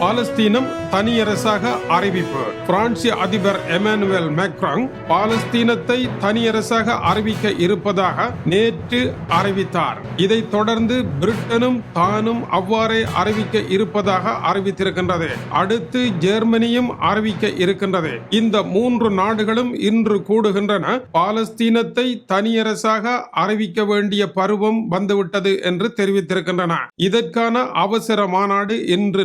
பாலஸ்தீனம் தனியரசாக அறிவிப்பு. பிரான்சிய அதிபர் எமானுவேல் மேக்ராங் பாலஸ்தீனத்தை தனியரசாக அறிவிக்க இருப்பதாக நேற்று அறிவித்தார். இதைத் தொடர்ந்து பிரிட்டனும் தானும் அவ்வாறே அறிவிக்க இருப்பதாக அறிவித்திருக்கின்றது. அடுத்து ஜெர்மனியும் அறிவிக்க இருக்கின்றது. இந்த மூன்று நாடுகளும் இன்று கூடுகின்றன. பாலஸ்தீனத்தை தனியரசாக அறிவிக்க வேண்டிய பருவம் வந்துவிட்டது என்று தெரிவித்திருக்கின்றன. இதற்கான அவசர மாநாடு இன்று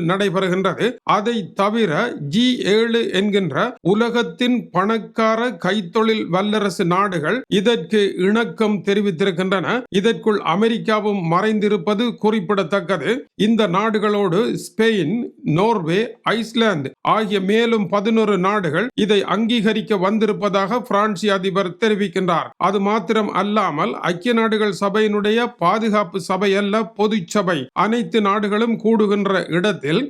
நடைபெறுகின்றது அதை தவிர ஜி ஏழு என்கின்ற உலகத்தின் பணக்கார கைத்தொழில் வல்லரசு நாடுகள் இதற்கு இணக்கம் தெரிவித்திருக்கின்றன. இதற்குள் அமெரிக்காவும் மறைந்திருப்பது குறிப்பிடத்தக்கது. இந்த நாடுகளோடு ஸ்பெயின் நோர்வே ஐஸ்லாந்து ஆகிய மேலும் பதினொரு நாடுகள் இதை அங்கீகரிக்க வந்திருப்பதாக பிரான்சி அதிபர் தெரிவிக்கின்றார். அது மாத்திரம் அல்லாமல் ஐக்கிய நாடுகள் சபையினுடைய பாதுகாப்பு சபை அல்ல பொது சபை அனைத்து நாடுகளும் கூடுகின்ற இடத்தில்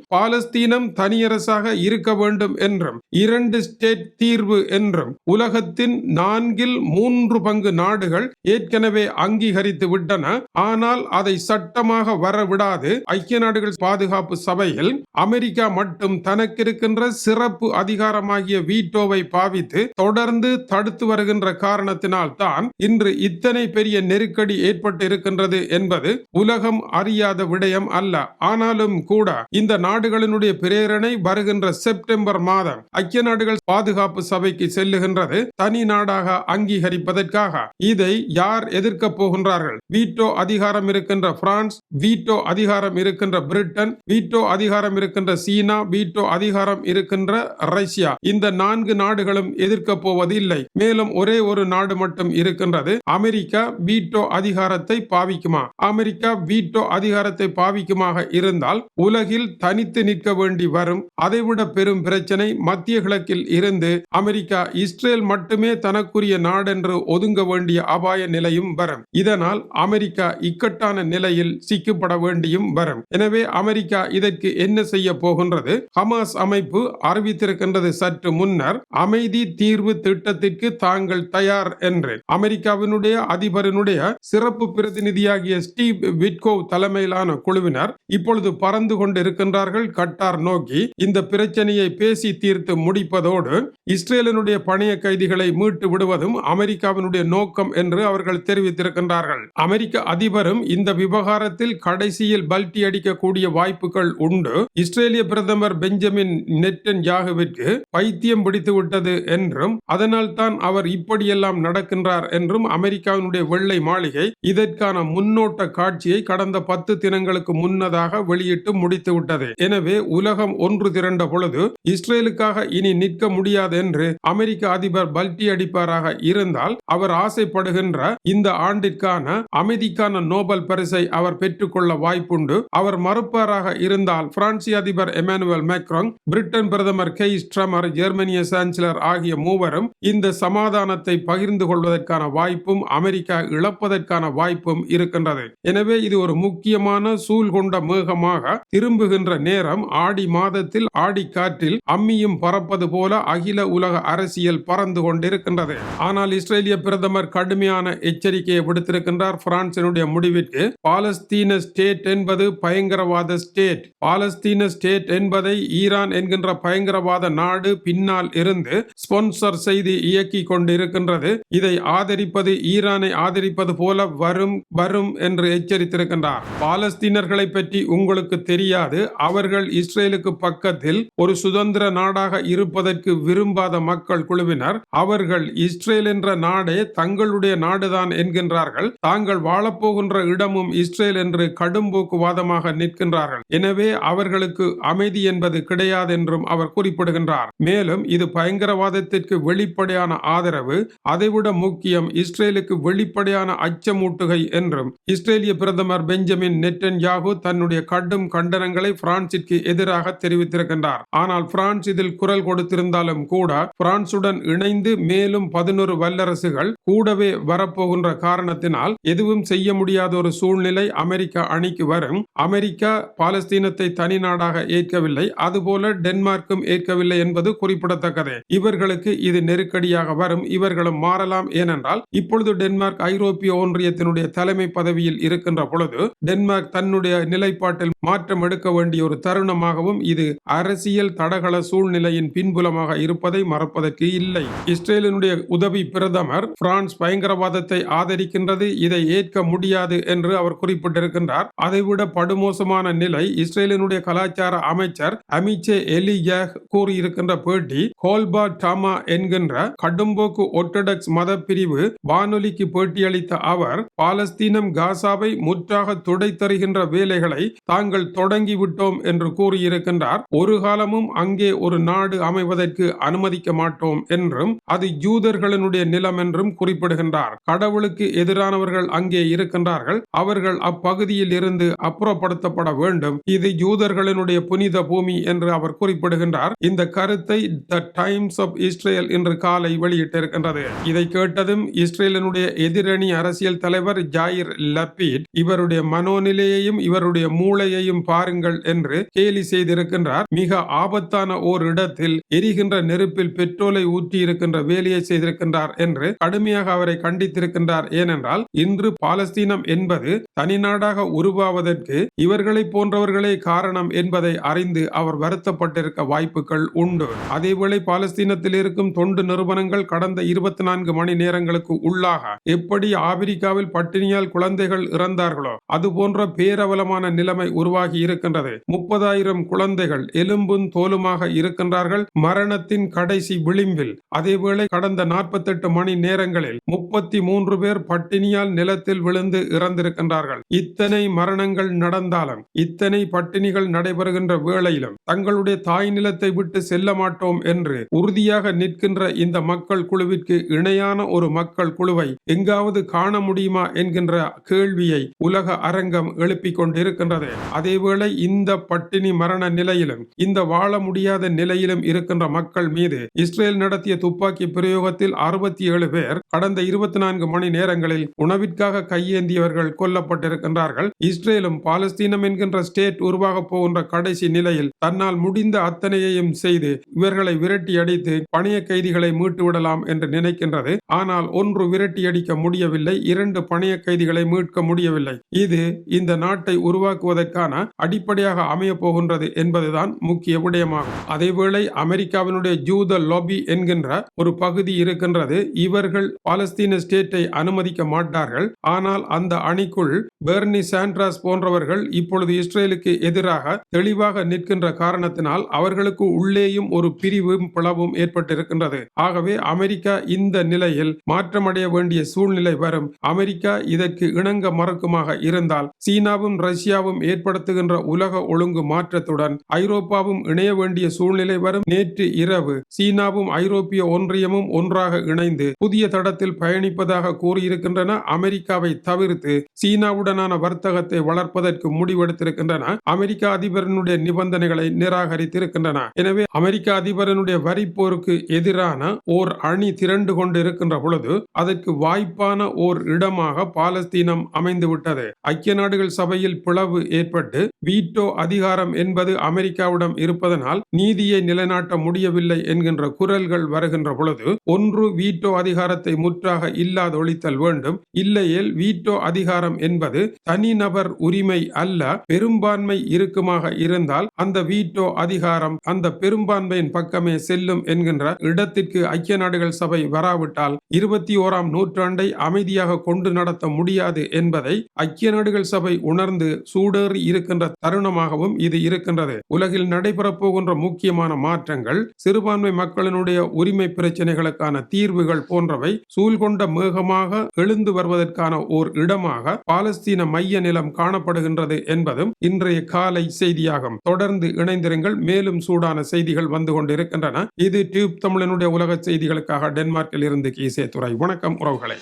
பலஸ்தீனம் தனியரசாக இருக்க வேண்டும் என்றும் இரண்டு ஸ்டேட் தீர்வு என்றும் உலகத்தின் நான்கில் மூன்று பங்கு நாடுகள் ஏற்கனவே அங்கீகரித்து விட்டன ஆனால் அதை சட்டமாக வரவிடாது. ஐக்கிய நாடுகள் பாதுகாப்பு சபையில் அமெரிக்கா மட்டும் தனக்கு இருக்கின்ற சிறப்பு அதிகாரமாகிய வீட்டோவை பாவித்து தொடர்ந்து தடுத்து வருகின்ற காரணத்தினால் தான் இன்று இத்தனை பெரிய நெருக்கடி ஏற்பட்டு இருக்கின்றது என்பது உலகம் அறியாத விடயம் அல்ல. ஆனாலும் கூட இந்த நாடுகளின் அதனுடைய பிரேரணை வருகின்ற செப்டம்பர் மாதம் ஐக்கிய நாடுகள் பாதுகாப்பு சபைக்கு செல்லுகின்றது. தனி நாடாக அங்கீகரிப்பதற்காக. இதை யார் எதிர்க்க போகின்றார்கள்? வீட்டோ அதிகாரம் இருக்கின்ற பிரான்ஸ் வீட்டோ அதிகாரம் இருக்கின்ற பிரிட்டன் வீட்டோ அதிகாரம் இருக்கின்ற சீனா வீட்டோ அதிகாரம் இருக்கின்ற ரஷ்யா. இந்த நான்கு நாடுகளும் எதிர்க்க போவது இல்லை மேலும் ஒரே ஒரு நாடு மட்டும் இருக்கின்றது. அமெரிக்கா வீட்டோ அதிகாரத்தை பாவிக்குமா? அமெரிக்கா வீட்டோ அதிகாரத்தை பாவிக்குமாக இருந்தால் உலகில் தனித்து நிற்க வேண்டி வரும். அதைவிட பெரும் பிரச்சனை மத்திய கிழக்கில் இருந்து அமெரிக்கா இஸ்ரேல் மட்டுமே தனக்குரிய நாடென்று ஒதுங்க வேண்டிய அபாய நிலையும் வரும். இதனால் அமெரிக்கா இக்கட்டான நிலையில் சிக்கப்பட வேண்டியும் வரும். எனவே அமெரிக்கா இதற்கு என்ன செய்ய போகின்றது? ஹமாஸ் அமைப்பு அறிவித்திருக்கின்றது சற்று முன்னர் அமைதி தீர்வு திட்டத்திற்கு தாங்கள் தயார் என்று. அமெரிக்காவினுடைய அதிபரனுடைய சிறப்பு பிரதிநிதியாகிய ஸ்டீவ் விட்கோவ் தலைமையிலான குழுவினர் இப்பொழுது பறந்து கொண்டிருக்கின்றார்கள். கட்டார் நோக்கி இந்த பிரச்சனையை பேசி தீர்த்து முடிப்பதோடு இஸ்ரேலினுடைய பணைய கைதிகளை மீட்டு விடுவதும் அமெரிக்காவினுடைய நோக்கம் என்று அவர்கள் தெரிவித்திருக்கின்றார்கள். அமெரிக்க அதிபரும் இந்த விவகாரத்தில் கடைசியில் பல்டி அடிக்கக்கூடிய வாய்ப்புகள் உண்டு. இஸ்ரேலிய பிரதமர் பெஞ்சமின் நெட்டன் யாகுவிற்கு பைத்தியம் பிடித்து விட்டது என்றும் அதனால் தான் அவர் இப்படியெல்லாம் நடக்கின்றார் என்றும் அமெரிக்காவினுடைய வெள்ளை மாளிகை இதற்கான முன்னோட்ட காட்சியை கடந்த பத்து தினங்களுக்கு முன்னதாக வெளியிட்டு முடித்து விட்டது. எனவே உலகம் ஒன்று திரண்ட பொழுது இஸ்ரேலுக்காக இனி நிற்க முடியாது என்று அமெரிக்க அதிபர் பல்டி அடிப்பாராக இருந்தால் அவர் ஆசைப்படுகின்ற இந்த ஆண்டிற்கான அமைதிக்கான நோபல் பரிசை அவர் பெற்றுக்கொள்ள வாய்ப்புண்டு. அவர் மறுப்பாராக இருந்தால் பிரான்சி அதிபர் எமானுவல் மேக்ரோங் பிரிட்டன் பிரதமர் கெய் ஸ்ட்ரமர் ஜெர்மனிய சான்சலர் ஆகிய மூவரும் இந்த சமாதானத்தை பகிர்ந்து கொள்வதற்கான வாய்ப்பும் அமெரிக்கா இழப்பதற்கான வாய்ப்பும் இருக்கின்றது. எனவே இது ஒரு முக்கியமான சூழ் கொண்ட மேகமாக திரும்புகின்ற நேரம் ஆடி மாதத்தில் ஆடி காற்றில் அம்மியும் பறப்பது போல அகில உலக அரசியல் பறந்து கொண்டிருக்கின்றது. ஆனால் இஸ்ரேலிய பிரதமர் கடுமையான எச்சரிக்கையை விடுத்திருக்கின்றார். பிரான்சினுடைய முடிவிற்கு பாலஸ்தீன ஸ்டேட் என்பது பயங்கரவாத ஸ்டேட். பாலஸ்தீன ஸ்டேட் என்பதை ஈரான் என்கின்ற பயங்கரவாத நாடு பின்னால் இருந்து ஸ்பான்சர் செய்து இயக்கி கொண்டிருக்கின்றது. இதை ஆதரிப்பது ஈரானை ஆதரிப்பது போல வரும் வரும் என்று எச்சரித்திருக்கின்றார். பாலஸ்தீனர்களை பற்றி உங்களுக்கு தெரியாது. அவர்கள் இஸ்ரேலுக்கு பக்கத்தில் ஒரு சுதந்திர நாடாக இருப்பதற்கு விரும்பாத மக்கள் குழுவினர் அவர்கள் இஸ்ரேல் என்ற நாடே தங்களுடைய நாடுதான் என்கின்றார்கள். தாங்கள் வாழப்போகின்ற இடமும் இஸ்ரேல் என்று கடும்போக்குவாதமாக நிற்கின்றார்கள். எனவே அவர்களுக்கு அமைதி என்பது கிடையாது என்றும் அவர் குறிப்பிடுகின்றார். மேலும் இது பயங்கரவாதத்திற்கு வெளிப்படையான ஆதரவு அதைவிட முக்கியம் இஸ்ரேலுக்கு வெளிப்படையான அச்சமூட்டுகை என்றும். இஸ்ரேலிய பிரதமர் பெஞ்சமின் நெட்டன் யாகு தன்னுடைய கடும் கண்டனங்களை பிரான்சிற்கு எதிராக தெரிவித்திருக்கின்றார். ஆனால் பிரான்ஸ் இதில் குரல் கொடுத்திருந்தாலும் கூட பிரான்சுடன் இணைந்து மேலும் பதினொரு வல்லரசுகள் கூடவே வரப்போகின்ற காரணத்தினால் எதுவும் செய்ய முடியாத ஒரு சூழ்நிலை அமெரிக்கா அணிக்கு வரும். அமெரிக்கா பாலஸ்தீனத்தை தனி நாடாக ஏற்கவில்லை. அதுபோல டென்மார்க்கும் ஏற்கவில்லை என்பது குறிப்பிடத்தக்கது. இவர்களுக்கு இது நெருக்கடியாக வரும். இவர்களும் மாறலாம். ஏனென்றால் இப்பொழுது டென்மார்க் ஐரோப்பிய ஒன்றியத்தினுடைய தலைமை பதவியில் இருக்கின்ற பொழுது டென்மார்க் தன்னுடைய நிலைப்பாட்டில் மாற்றம் எடுக்க வேண்டிய ஒரு தருணம் காரணமாகவும் இது அரசியல் தடகள சூழ்நிலையின் பின்புலமாக இருப்பதை மறப்பதற்கு இல்லை. இஸ்ரேலினுடைய உதவி பிரதமர் பிரான்ஸ் பயங்கரவாதத்தை ஆதரிக்கின்றது இதை ஏற்க முடியாது என்று அவர் குறிப்பிட்டிருக்கின்றார். அதைவிட படுமோசமான நிலை இஸ்ரேலினுடைய கலாச்சார அமைச்சர் அமிச்சே எலியாக் கூறியிருக்கின்ற பேட்டி ஹோல்பா டாமா என்கின்ற கடும்போக்கு ஒர்த்தடாக்ஸ் மத பிரிவு வானொலிக்கு பேட்டியளித்த அவர் பாலஸ்தீனம் காசாவை முற்றாக துடைத்தருகின்ற வேலைகளை தாங்கள் தொடங்கிவிட்டோம் என்று கூறியிருக்கின்றார் ஒரு காலமும் அங்கே ஒரு நாடு அமைவதற்கு அனுமதிக்க மாட்டோம் என்றும் அது யூதர்களினுடைய நிலம் என்றும் குறிப்பிடுகின்றார். கடவுளுக்கு எதிரானவர்கள் அங்கே இருக்கின்றார்கள் அவர்கள் அப்பகுதியில் இருந்து அப்புறப்படுத்தப்பட வேண்டும். இது யூதர்களினுடைய புனித பூமி என்று அவர் குறிப்பிடுகின்றார். இந்த கருத்தை த டைம்ஸ் ஆஃப் இஸ்ரேல் இன்று காலை வெளியிட்டிருக்கின்றது. இதை கேட்டதும் இஸ்ரேலினுடைய எதிரணி அரசியல் தலைவர் ஜாயிர் லப்பீட் இவருடைய மனோநிலையையும் இவருடைய மூளையையும் பாருங்கள் என்று கே. கேலி செய்திருக்கின்றார். மிக ஆபத்தான ஓர் இடத்தில் எரிகின்ற நெருப்பில் பெட்ரோலை ஊற்றி இருக்கின்ற வேலையை செய்திருக்கின்றார் என்று கடுமையாக அவரை கண்டித்திருக்கின்றார். ஏனென்றால் இன்று பாலஸ்தீனம் என்பது தனிநாடாக உருவாவதற்கு இவர்களை போன்றவர்களே காரணம் என்பதை அறிந்து அவர் வருத்தப்பட்டிருக்க வாய்ப்புகள் உண்டு. அதேவேளை பாலஸ்தீனத்தில் இருக்கும் தொண்டு நிறுவனங்கள் கடந்த இருபத்தி நான்கு மணி நேரங்களுக்கு உள்ளாக எப்படி ஆப்பிரிக்காவில் பட்டினியால் குழந்தைகள் இறந்தார்களோ அது போன்ற பேரவலமான நிலைமை உருவாகி இருக்கின்றது. முப்பதாயிரம் குழந்தைகள் எலும்பும் தோலுமாக இருக்கின்றார்கள். மரணத்தின் கடைசி விளிம்பில் அதேவேளை கடந்த நாற்பத்தெட்டு மணி நேரங்களில் முப்பத்தி மூன்று பேர் பட்டினியால் நிலத்தில் விழுந்து இறந்திருக்கின்றார்கள். இத்தனை மரணங்கள் நடந்தாலும் இத்தனை பட்டினிகள் நடைபெறுகின்ற வேளையிலும் தங்களுடைய தாய் நிலத்தை விட்டு செல்ல மாட்டோம் என்று உறுதியாக நிற்கின்ற இந்த மக்கள் குழுவிற்கு இணையான ஒரு மக்கள் குழுவை எங்காவது காண முடியுமா என்கின்ற கேள்வியை உலக அரங்கம் எழுப்பிக் கொண்டிருக்கின்றது. அதேவேளை இந்த பட்டினி மரண நிலையிலும் இந்த வாழ முடியாத நிலையிலும் இருக்கின்ற மக்கள் மீது இஸ்ரேல் நடத்திய துப்பாக்கி பிரயோகத்தில் அறுபத்தி ஏழு பேர் கடந்த இருபத்தி நான்கு மணி நேரங்களில் உணவிற்காக கையேந்தியவர்கள் கொல்லப்பட்டிருக்கின்றார்கள். இஸ்ரேலும் பாலஸ்தீனம் என்கின்ற ஸ்டேட் உருவாக போகின்ற கடைசி நிலையில் தன்னால் முடிந்த அத்தனையையும் செய்து இவர்களை விரட்டி அடித்து பணிய கைதிகளை மீட்டு விடலாம் என்று நினைக்கின்றது. ஆனால் ஒன்று விரட்டி அடிக்க முடியவில்லை இரண்டு பணிய கைதிகளை மீட்க முடியவில்லை. இது இந்த நாட்டை உருவாக்குவதற்கான அடிப்படையாக அமையப்போகும் போகின்றது என்பதுதான் முக்கிய விடயமாகும். அதேவேளை அமெரிக்காவினுடைய ஜூத லாபி என்கின்ற ஒரு பகுதி இருக்கின்றது. இவர்கள் பாலஸ்தீன ஸ்டேட்டை அனுமதிக்க மாட்டார்கள். ஆனால் அந்த அணிக்குள் பெர்னி சாண்ட்ராஸ் போன்றவர்கள் இப்பொழுது இஸ்ரேலுக்கு எதிராக தெளிவாக நிற்கின்ற காரணத்தினால் அவர்களுக்கு உள்ளேயும் ஒரு பிரிவும் பிளவும் ஏற்பட்டிருக்கின்றது. ஆகவே அமெரிக்கா இந்த நிலையில் மாற்றமடைய வேண்டிய சூழ்நிலை வரும். அமெரிக்கா இதற்கு இணங்க மறக்குமாக இருந்தால் சீனாவும் ரஷ்யாவும் ஏற்படுத்துகின்ற உலக ஒழுங்கு மாற்ற மாற்றத்துடன் ஐரோப்பாவும் இணைய வேண்டிய சூழ்நிலை வரும். நேற்று இரவு சீனாவும் ஐரோப்பிய ஒன்றியமும் ஒன்றாக இணைந்து புதிய தடத்தில் பயணிப்பதாக கூறியிருக்கின்றன. அமெரிக்காவை தவிர்த்து சீனாவுடனான வர்த்தகத்தை வளர்ப்பதற்கு முடிவெடுத்திருக்கின்றன. அமெரிக்க அதிபரனுடைய நிபந்தனைகளை நிராகரித்திருக்கின்றன. எனவே அமெரிக்க அதிபரனுடைய வரி போருக்கு எதிரான ஓர் அணி திரண்டு கொண்டிருக்கின்ற பொழுது அதற்கு வாய்ப்பான ஓர் இடமாக பாலஸ்தீனம் அமைந்துவிட்டது. ஐக்கிய நாடுகள் சபையில் பிளவு ஏற்பட்டு வீட்டோ அதிகாரம் என்பது அமெரிக்காவிடம் இருப்பதனால் நீதியை நிலைநாட்ட முடியவில்லை என்கின்ற குரல்கள் வருகின்ற பொழுது ஒன்று வீட்டோ அதிகாரத்தை முற்றாக இல்லாதொழித்தல் வேண்டும். இல்லையேல் வீட்டோ அதிகாரம் என்பது தனிநபர் உரிமை அல்ல பெரும்பான்மை இருக்குமாக இருந்தால் அந்த வீட்டோ அதிகாரம் அந்த பெரும்பான்மையின் பக்கமே செல்லும் என்கின்ற இடத்திற்கு ஐக்கிய நாடுகள் சபை வராவிட்டால் இருபத்தி ஓராம் நூற்றாண்டை அமைதியாக கொண்டு நடத்த முடியாது என்பதை ஐக்கிய நாடுகள் சபை உணர்ந்து சூடேறி இருக்கின்ற தருணமாகவும் இது இருக்கின்றது. உலகில் நடைபெறப் போகின்ற முக்கியமான மாற்றங்கள் சிறுபான்மை மக்களினுடைய உரிமை பிரச்சனைகளுக்கான தீர்வுகள் போன்றவை சூழ்கொண்ட மேகமாக எழுந்து வருவதற்கான ஓர் இடமாக பாலஸ்தீன மைய நிலம் காணப்படுகின்றது என்பதும் இன்றைய காலை செய்தியாகும். தொடர்ந்து இணைந்திருங்கள். மேலும் சூடான செய்திகள் வந்து கொண்டிருக்கின்றன. இது டியூப் தமிழனுடைய உலக செய்திகளுக்காக டென்மார்க்கில் இருந்து கீசே துறை வணக்கம் உறவுகளை.